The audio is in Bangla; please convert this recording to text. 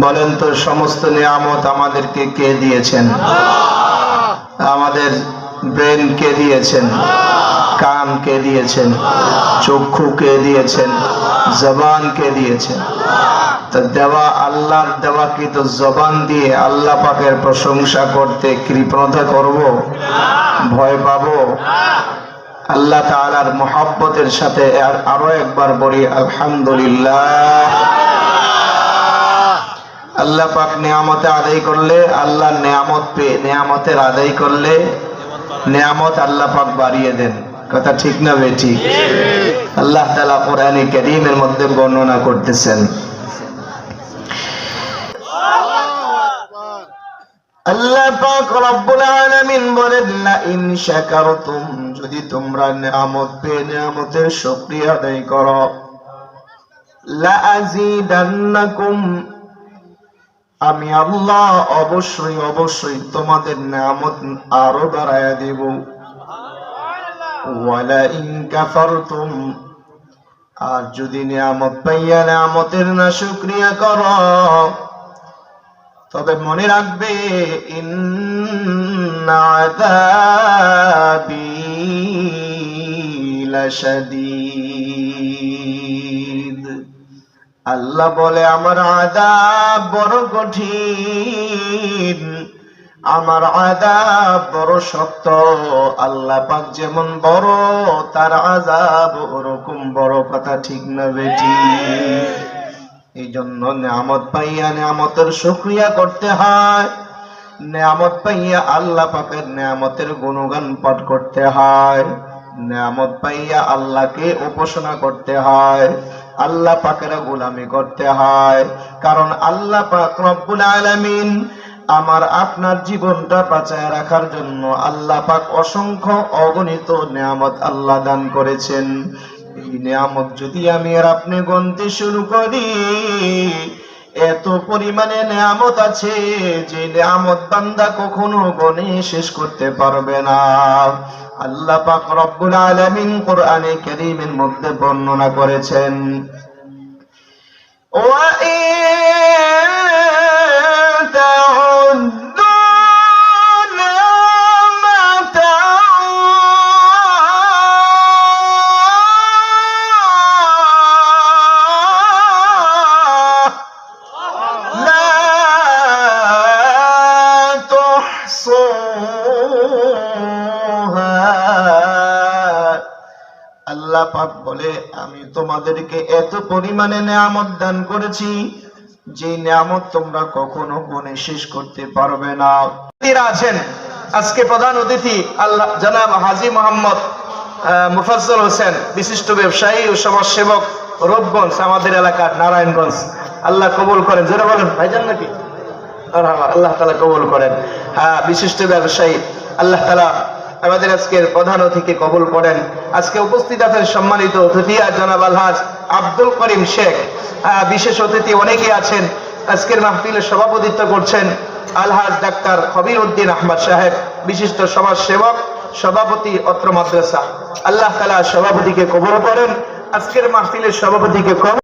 বলেন তো, সমস্ত নিয়ামত আমাদেরকে কে দিয়েছেন? আমাদের ব্রেন কে দিয়েছেন? কান কে দিয়েছেন? চক্ষু কে দিয়েছেন? জবান কে দিয়েছেন? তা দেওয়া, আল্লাহর দেওয়াকৃত জবান দিয়ে আল্লাহ পাকের প্রশংসা করতে কৃপণতা করব, ভয় পাবো। আল্লাহ তাআলার মোহাব্বতের সাথে আর আরও একবার বলি, আলহামদুলিল্লাহ। আল্লাহ পাক নিয়ামতে আদায় করলে, আল্লাহ নিয়ামত পেয়ে নিয়ামতের আদায় করলে নিয়ামত আল্লাহ পাক বাড়িয়ে দেন। কথা ঠিক না বেটি আল্লাহ তাআলা কোরআনে কারীমের মধ্যে বর্ণনা করতেছেন। আল্লাহ আমি আল্লাহ অবশ্যই অবশ্যই তোমাদের নিয়ামত আরও বাড়ায়া দেব। আর যদি নিয়ামত পাইয়া নিয়ামতের না শুকরিয়া কর তবে মনে রাখবে ইন্না আযাবি আল্লাহ বলে, আমার আদাব বড় কঠিন। আমার আদাব বড় শক্ত। আল্লাহ পাক যেমন বড়, তার আজাব ওরকম বড় কথা ঠিক না বেটি এই জন্য নিয়ামত পাইয়া নিয়ামতের শুক্রিয়া করতে হয়। নিয়ামত পাইয়া আল্লাহ পাকের নিয়ামতের গুণগান পাঠ করতে হয়। নিয়ামত পাইয়া আল্লাহকে উপাসনা করতে হয়। আল্লাহ পাকের গোলামি করতে হয়। কারণ আল্লাহ পাক রব্বুল আলামিন আমার আপনার জীবনটা বাঁচায় রাখার জন্য আল্লাহ পাক অসংখ্য অগণিত নিয়ামত আল্লাহ দান করেছেন। এই নিয়ামত যদি আমি আর আপনি গণতে শুরু করি এত পরিমাণে নেয়ামত আছে যে নেয়ামত বান্দা কখনো গণে শেষ করতে পারবে না। আল্লাহ পাক রব্বুল আলামিন কোরআনে কেরিমের মধ্যে বর্ণনা করেছেন, ওয়া আল্লাহ পাক বলে, আমি তোমাদেরকে এত পরিমাণে নিয়ামত দান করেছি যে নিয়ামত তোমরা কখনো গুণে শেষ করতে পারবে না। আছেন। আজকে প্রধান অতিথি আল্লাহ, জনাব হাজি মোহাম্মদ মুফাজ্জল হোসেন, বিশিষ্ট ব্যবসায়ী ও সমাজসেবক রূপগঞ্জ, আমাদের এলাকার নারায়ণগঞ্জ। আল্লাহ কবুল করেন। যেটা বলেন, ভাইজান নাকি? আল্লাহ তালা কবুল করেন। হ্যাঁ বিশিষ্ট ব্যবসায়ী, আল্লাহ তালা আমাদের আজকের প্রধান অতিথি কবুল করেন। আজকে উপস্থিত আছেন সম্মানিত অতিথি আর জনাব আলহাজ আব্দুল করিম শেখ। বিশেষ অতিথি অনেকেই আছেন। আজকের মাহফিলের সভাপতিত্ব করছেন আলহাজ ডাক্তার হবির উদ্দিন আহমদ সাহেব, বিশিষ্ট সমাজ সেবক সভাপতি অত্র মাদ্রাসা। আল্লাহ তালা সভাপতিকে কবুল করেন। আজকের মাহফিলের সভাপতিকে কবুল